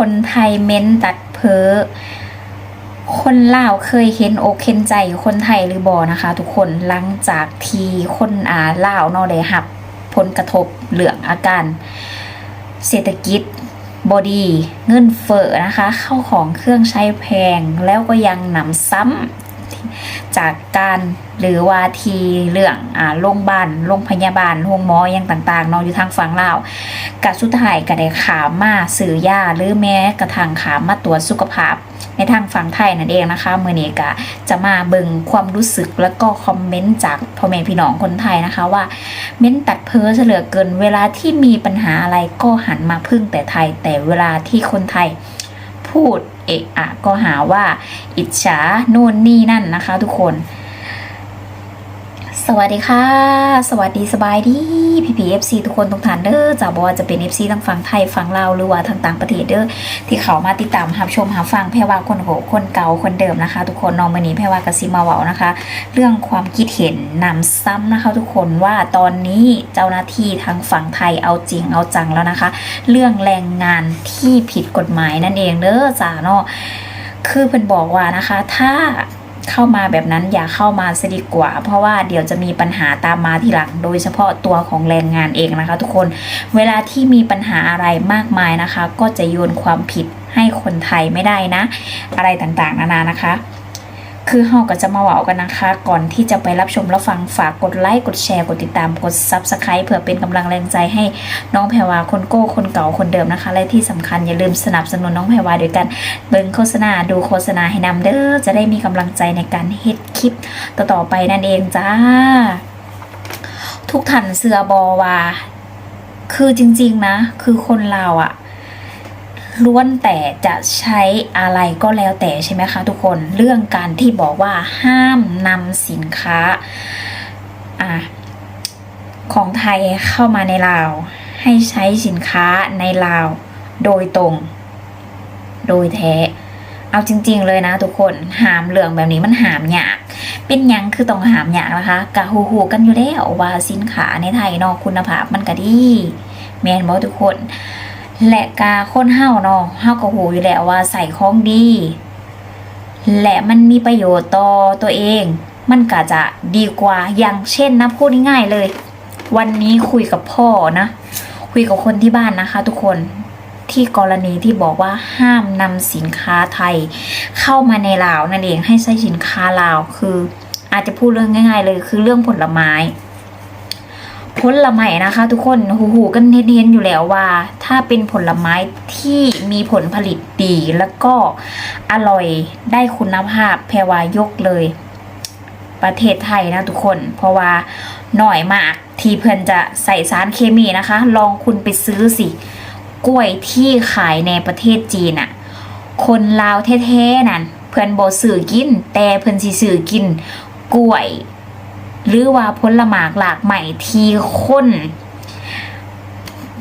คนไทยเม้นตัดเพ้อคนลาวเคยเห็นอกเห็นใจคนไทยหรือบอนะคะ ทุกคนหลังจากที่คนอ่าลาวนอได้รับผลกระทบเหลืองอาการ เศรษฐกิจบอดีเงินเฟ้อนะคะ เข้าของเครื่องใช้แพงแล้วก็ยังหนำซ้ำ จากการหรือว่าทีเรื่องอ่าโรงพยาบาลโรงพยาบาลโรงหมออยังต่างๆเนาะอยู่ทางฝั่งลาวกะสุดท้ายก็ได้ขามมาสื่อยาหรือแม้กระทั่งขามมาตรวจสุขภาพ ในทางฝั่งไทยนั่นเองนะคะเมื่อนี้ก็จะมาเบิ่งความรู้สึกแล้วก็คอมเมนต์จากพ่อแม่พี่น้องคนไทยนะคะว่าเม้นตัดเพ้อเฉลือเกิน เวลาที่มีปัญหาอะไรก็หันมาพึ่งแต่ไทย แต่เวลาที่คนไทยพูด เอะอะก็หาว่าอิจฉานู่นนี่นั่นนะคะ ทุกคน สวัสดีค่ะ สวัสดีสบายดีพี่พีเอฟซีทุกคนทุกท่านเด้อจากบอกว่าจะเป็น FC ทั้งฝั่งไทยฝั่งลาวหรือว่าทางต่างประเทศเด้อที่เขามาติดตามรับชมหาฟังแพรว่าคนโหคนเก่าคนเดิมนะคะ ทุกคนน้องมันนี้แพรว่ากสิมาเวานะคะ เรื่องความคิดเห็นนำซ้ำนะคะ ทุกคนว่าตอนนี้เจ้าหน้าที่ทางฝั่งไทยเอาจริงเอาจังแล้วนะคะ เรื่องแรงงานที่ผิดกฎหมายนั่นเองเด้อจ้าเนาะคือเพิ่นบอกว่านะคะ ถ้า เข้ามาแบบนั้นอย่าเข้ามาซะดีกว่า เพราะว่าเดี๋ยวจะมีปัญหาตามมาทีหลัง โดยเฉพาะตัวของแรงงานเองนะคะ ทุกคนเวลาที่มีปัญหาอะไรมากมายนะคะ ก็จะโยนความผิดให้คนไทยไม่ได้นะ อะไรต่างๆนานานะคะ คือเฮาก็จะมาเว่ากันนะคะ ก่อนที่จะไปรับชมรับฟังฝากกดไลค์กดแชร์กดติดตามกด Subscribe เพื่อเป็นกำลังแรงใจให้น้องแพรวาคนโก้คนเก่าคนเดิมนะคะ และที่สำคัญอย่าลืมสนับสนุนน้องแพรวาโดยการเบิ่งโฆษณาดูโฆษณาให้นำเด้อจะได้มีกำลังใจในการเฮ็ดคลิปต่อๆไปนั่นเองจ้า ทุกท่านเสือบอว่าคือจริง ๆ นะ คือคนเราอะ ล้วนแต่จะใช้อะไรก็แล้วแต่ใช่ไหมคะทุกคนเรื่องการที่บอกว่าห้ามนำสินค้าอของไทยเข้ามาในลาว ให้ใช้สินค้าในลาวโดยตรง โดยแท้เอาจริง ๆ เลยนะทุกคนหามเหลืองแบบนี้มันหามยากเป็นยังคือต้องหามยากนะคะกะหูหูๆกันอยู่แล้วว่าสินค้าในไทยเนอกคุณภาพมันก็ดีแมนบอทุกคน และกาคนเฮาเนาะเฮาก็หูอยู่แล้วว่าใส่ของดี และมันมีประโยชน์ต่อตัวเอง มันก็จะดีกว่าอย่างเช่นนะพูดง่ายๆเลย วันนี้คุยกับพ่อนะ คุยกับคนที่บ้านนะคะ ทุกคนที่กรณีที่บอกว่าห้ามนำสินค้าไทย เข้ามาในลาวนั่นเองให้ใช้สินค้าลาวคือ อาจจะพูดเรื่องง่าย ๆ เลยคือเรื่องผลไม้ ผลไม้นะคะ ทุกคนหูหูๆกันเห็นๆอยู่แล้วว่า ถ้าเป็นผลไม้ที่มีผลผลิตดีแล้วก็อร่อยได้คุณภาพแพรวายกเลย ประเทศไทยนะทุกคน เพราะว่าหน่อยมากที่เพื่อนจะใส่สารเคมีนะคะ ลองคุณไปซื้อสิ กล้วยที่ขายในประเทศจีนอะคนลาวแท้ๆนั่นเพื่อนบ่ซื้อกิน แต่เพื่อนสิซื้อกินกล้วย หรือว่าผลหมากหลากใหม่ทีคน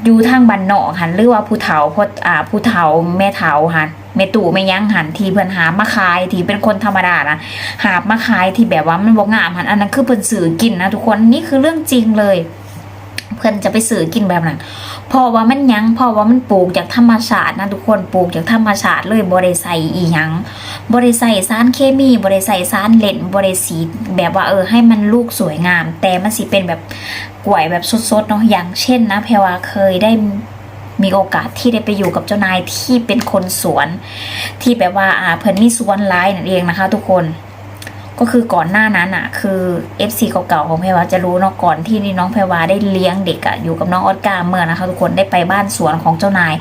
อยู่ทางบ้านนอกหันหรือว่าผู้เฒ่าพดอ่าผู้เฒ่าแม่เฒ่าหันแม่ตู่แม่ยังหันทีเพิ่นหามาขายทีเป็นคนธรรมดานะหามาขายที่แบบว่ามันบ่งามหันอันนั้นคือเพิ่นสื่อกินนะทุกคนนี่คือเรื่องจริงเลย เพิ่นจะไปสื่อกินแบบนั้นพราะว่ามันยังพราะว่ามันปลูกจากธรรมชาตินะทุกคนปลูกจากธรรมชาติเลยบ่ได้ใส่อีหยัง บริใส่สารเคมีบริใส่สารเลนบริสีแบบว่าเออให้มันลูกสวยงาม แต่มันสิเป็นแบบกล้วยแบบสดๆเนาะอย่างเช่นนะแพรวาเคยได้มีโอกาสที่ได้ไปอยู่กับเจ้านายที่เป็นคนสวน ที่แบบว่าอ่าเพิ่นมีสวนไลายนั่นเองนะคะ ทุกคน ก็คือก่อนหน้านั้นอะ คือ FC เก่าๆของแพรวาจะรู้เนาะก่อนที่น้องแพรวาได้เลี้ยงเด็กอะอยู่กับน้องออสการ์เมื่อนะคะ ทุกคนได้ไปบ้านสวนของเจ้านาย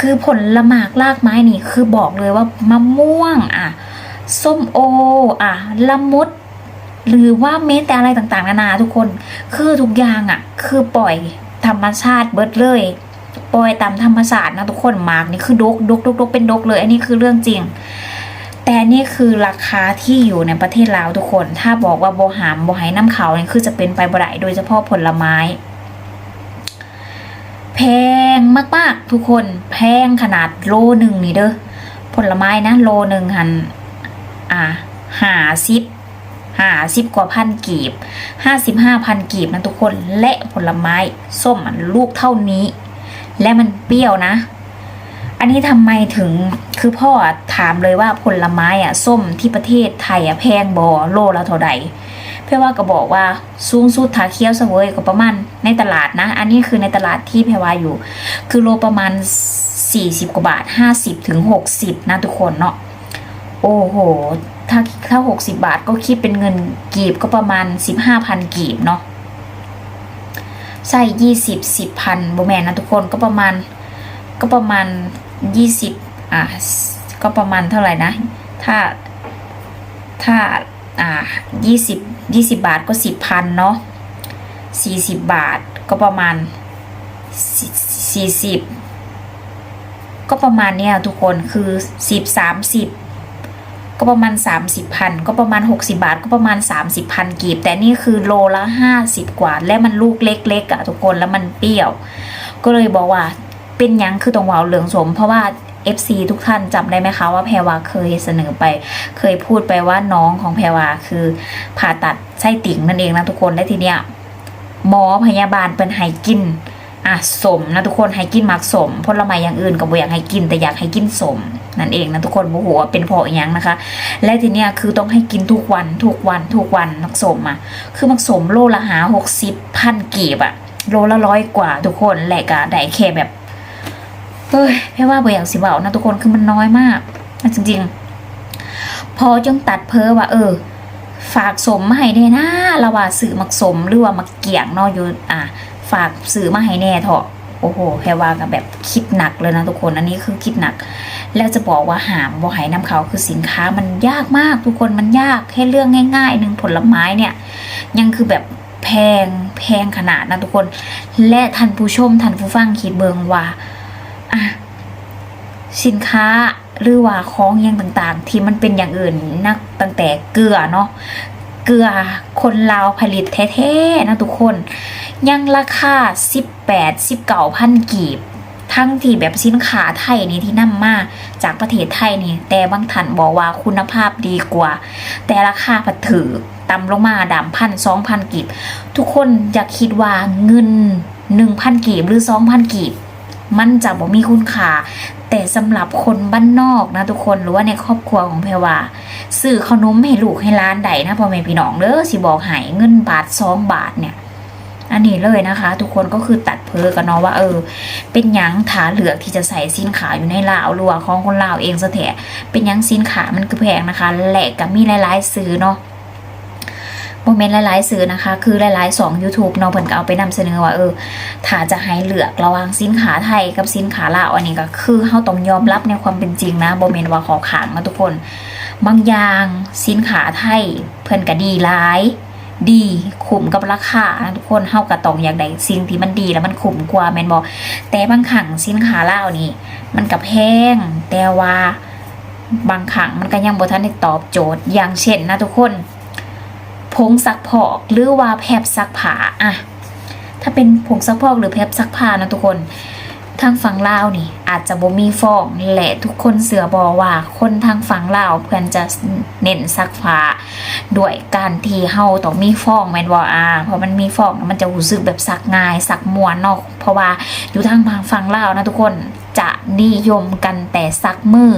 คือผลละหมากลากไม้นี่คือบอกเลยว่ามะม่วงอะส้มโออะละมุดหรือว่าเม้แต่อะไรต่างๆนานาทุกคนคือทุกอย่างอะ คือปล่อยธรรมชาติเบิดเลย ปล่อยตามธรรมชาตินะทุกคนมากนี่คือดกดกดกดกเป็นดกเลย อันนี้คือเรื่องจริง แต่นี่คือราคาที่อยู่ในประเทศลาวทุกคน ถ้าบอกว่าโบหามโบไหน้ำเขาเนี่ยคือจะเป็นไปบ่ได้โดยเฉพาะผลไม้ แพงมากๆทุกคนแพงขนาดโลหนึ่งนี่เด้อผลไม้นะโลหนึ่งหันอ่าหาซิปหาซิปกว่าพันกีบห้าสิบห้าพันกีบนะทุกคนและผลไม้ ส้มลูกเท่านี้ และมันเปรี้ยวนะ อันนี้ทำไมถึงคือพ่อถามเลยว่าผลไม้อะส้มที่ประเทศไทยอะแพงบอโลละเท่าใดเพื่อว่าก็บอกว่าสูงสุดถาเคี้ยวเสวยก็ประมาณในตลาดนะ อันนี้คือในตลาดที่แพรว่าอยู่ คือโลประมาณ 40 กว่าบาท 50ถึง60 นะทุกคนเนาะโอ้โห ถ้าถ้า 60 บาทก็คิดเป็นเงินกีบก็ประมาณ 15,000 กีบเนาะใช่20 10พันโบแมนนะทุกคนก็ประมาณก็ประมาณ ยี่สิบอ่าก็ประมาณเท่าไหร่นะ ถ้าถ้าอ่ายี่สิบยี่สิบาทก็สิบพันเนาะสี่สิบบาทก็ประมาณสี่สิบก็ประมาณเนี้ยทุกคนคือสิบสามสิบก็ประมาณสามสิบพันก็ประมาณหกสิบาทก็ประมาณสามสิบพันกีบ แต่นี่คือโลละห้าสิบกว่า และมันลูกเล็กๆอะทุกคนแล้วมันเปรี้ยว ก็เลยบอกว่า เป็นยังคือตรงวาวเหลืองสม เพราะว่า FC ทุกท่านจำได้ไหมคะว่าแพรวาเคยเสนอไป เคยพูดไปว่าน้องของแพรวาคือผ่าตัดไส้ติ่งนั่นเองนะทุกคนและทีเนี้ยหมอพยาบาลเป็นให้กินอะสมนะทุกคนให้กินมักสมผลไม้อย่างอื่นก็บ่อยากให้กินแต่อยากให้กินสมนั่นเองนะทุกคนบ่หัวเป็นเพราะอหยังนะคะ และทีเนี้ยคือต้องให้กินทุกวันทุกวันทุกวันมักสมอะคือมักสมโลละหาหกสิบพันกีบอะโลละร้อยกว่าทุกคนแหละก็ได้แค่แบบ เฮ้ยแพ่ว่าเบ่อย่ากสิเบานะทุกคนคือมันน้อยมากอะจริง ๆ พอจึงตัดเพ้อว่า เออ ฝากสมมาให้แน่นะเราว่าสื่อมักสมหรือว่ามักเกี่ยงนาะอยู่อะ ฝากสื่อมาให้แน่เถอะโอ้โหแพรว่ากับแบบคิดหนักเลยนะทุกคนอันนี้คือคิดหนัก แล้วจะบอกว่าหามบ่ไหนำเขาคือสินค้ามันยากมากทุกคนมันยากแค่เรื่องง่ายๆหนึ่งผลไม้เนี่ย ยังคือแบบแพงแพงขนาดนะทุกคน และท่านผู้ชมท่านผู้ฟังคิดเบิงว่า อะสินค้าหรือว่าของอยังต่างๆ ที่มันเป็นอย่างอื่นนักตั้งแต่เกลือเนาะเกลือคนลาวผลิตแท้ๆนะทุกคน ยังราคา 18 19พันกีบ ทั้งที่แบบสินค้าไทยนี่ที่นำมาจากประเทศไทยนี่ แต่บางท่านบอกว่าคุณภาพดีกว่า แต่ราคาผัดถือต่ำลงมาดามพันสองพันกีบ ทุกคนอยากคิดว่าเงินหนึ่งพันกีบหรือสองพันกีบ มันจะบ่มีคุณค่าแต่สำหรับคนบ้านนอกนะทุกคนหรือว่าในครอบครัวของแพรว่าซื้อขนมให้ลูกให้ร้านใดนะพ่อแม่พี่น้องเด้อสิบอกหายเงินบาทสองบาทเนี่ยอันนี้เลยนะคะ ทุกคนก็คือตัดเพอกันเนาะว่าเออ เป็นยังถาเหลือกที่จะใส่สินค้าอยู่ในลาวหรือว่าของคนลาวเองซะแท้เป็นยังสินค้ามันคือแพงนะคะแหลกกับมีหลายๆซื้อเนาะ โมเมนต์หลายๆสื่อนะคะ คือหลายๆสอง YouTube เนาะเพิ่นก็เอาไปนำเสนอว่าเออถ้าจะให้เลือกระหว่างสินค้าไทยกับสินค้าลาวอันนี้ก็คือเฮาต้องยอมรับในความเป็นจริงนะบ่แม่นว่าขอขางนะทุกคน บางอย่างสินค้าไทยเพิ่นก็ดีหลายดีคุ้มกับราคาทุกคนเฮาก็ต้องอยากได้สิ่งที่มันดีแล้วมันคุ้มกว่าแมนบ่แต่บางครั้งสินค้าลานี่ มันก็แพงแต่ว่าบางครั้งมันก็ยังบทันได้ตอบโจทย์อย่างเช่นนะทุกคน ผงซักพอกหรือว่าแพบซักผ้าอะถ้าเป็นผงซักพอกหรือแพบซักผ้านะทุกคนทางฝั่งลาวนี่ อาจจะบ่มีฟองแหละทุกคนเสือบอว่า คนทางฝั่งลาวเพื่อนจะเน้นซักผ้าด้วยการที่เฮาต้องมีฟองแม่นบ่อ่าเพราะมันมีฟองมันจะรู้สึกแบบซักง่ายซักมวนเนาะเพราะว่าอยู่ทางฝั่งลาวนะทุกคนจะนิยมกันแต่ซักมือ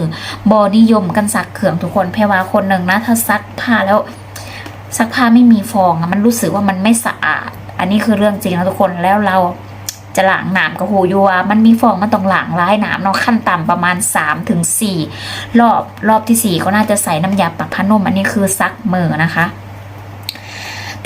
บอนิยมกันซักเครื่องทุกคนแพรว่าคนหนึ่งนะถ้าซักผ้าแล้ว ซักผ้าไม่มีฟองมันรู้สึกว่ามันไม่สะอาด อันนี้คือเรื่องจริงนะทุกคนแล้วเราจะล้างน้ำกับหูยัวามันมีฟองมันต้องล้างร้ายน้ำเนาะขั้นต่ำประมาณ3ถึง4รอบรอบที่4ก็น่าจะใส่น้ำยาปรับผ้านุ่มอันนี้คือซักมือนะคะ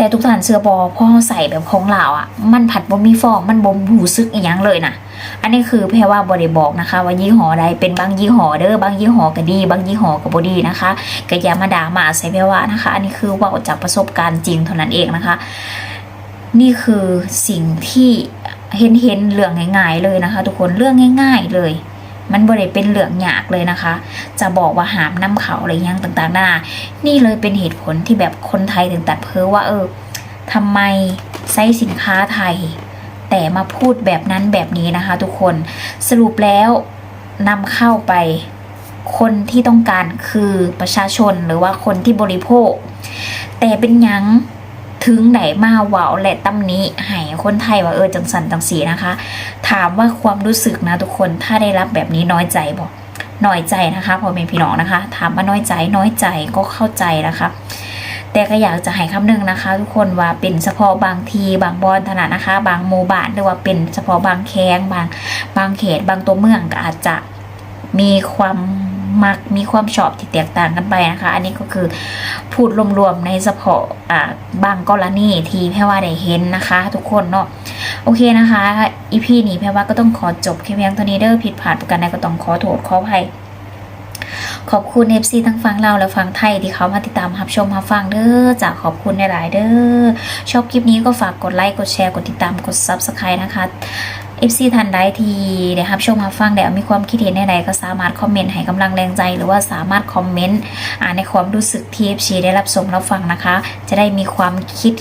แต่ทุกท่านเสื้อบอพ่อใส่แบบของเราอะ มันผัดบ่มีฟองมันบ่มหูซึกอีหยังเลยนะอันนี้คือแพรว่าบริบอกนะคะ ว่ายี่ห้อใดเป็นบางยี่ห้อเด้อบางยี่ห้อก็ดี บางยี่ห้อก็บ่ดีนะคะก็อย่ามาด่ามาใส่แพรว่านะคะ อันนี้คือว่าจากประสบการณ์จริงเท่านั้นเองนะคะ นี่คือสิ่งที่เห็นเห็นเรื่องง่าย ๆ เลยนะคะ ทุกคนเรื่องง่าย ๆเลย มันบ่ได้เป็นเรื่องหยากเลยนะคะ จะบอกว่าหามน้ำเขาอะไรยังต่างๆหน้านี่เลยเป็นเหตุผลที่แบบคนไทยถึงตัดเพ้อว่าเออทำไมใช้สินค้าไทย แต่มาพูดแบบนั้นแบบนี้นะคะ ทุกคนสรุปแล้วนำเข้าไปคนที่ต้องการคือประชาชนหรือว่าคนที่บริโภค แต่เป็นยัง ถึงไหนมาเว้าและตำหนี้ให้คนไทยว่าเออจังสันจังสีนะคะ ถามว่าความรู้สึกนะทุกคนถ้าได้รับแบบนี้น้อยใจบอกน้อยใจนะคะพอเป็นพี่น้องนะคะ ถามว่าน้อยใจน้อยใจก็เข้าใจนะคะแต่ก็อยากจะให้คำหนึงนะคะ ทุกคนว่าเป็นเฉพาะบางทีบางบอนถนัดนะคะ บางโมบานหรือว่าเป็นเฉพาะบางแข้งบางบางเขตบางตัวเมืองก็อาจจะมีความ มักมีความชอบที่แตกต่างกันไปนะคะ อันนี้ก็คือพูดรวมๆในเฉพาะอ่าบางกรณีที่แพรว่าได้เห็นนะคะ ทุกคนเนาะโอเคนะคะอีพีนี้แพรว่าก็ต้องขอจบแค่เพียงเท่านี้เด้อผิดพลาดประการใดก็ต้องขอโทษขออภัยขอบคุณ FC ทั้งฟังเราและฟังไทยที่เขามาติดตามรับชมรับฟังเด้อจากขอบคุณหลายๆเด้อชอบคลิปนี้ก็ฝากกดไลค์กดแชร์กดติดตามกด Subscribe นะคะ FC ทันใดที่ได้รับชมรับฟังแล้วมีความคิดเห็นใดๆก็สามารถคอมเมนต์ให้กำลังแรงใจ หรือว่าสามารถคอมเมนต์อ่านในความรู้สึกที่ FC ได้รับชมรับฟังนะคะ จะได้มีความคิด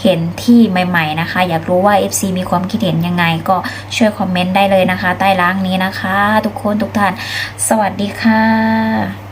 เห็นที่ใหม่ ๆ นะคะ อยากรู้ว่า FC มีความคิดเห็นยังไง ก็ช่วยคอมเมนต์ได้เลยนะคะ ใต้ล่างนี้นะคะ ทุกคนทุกท่าน สวัสดีค่ะ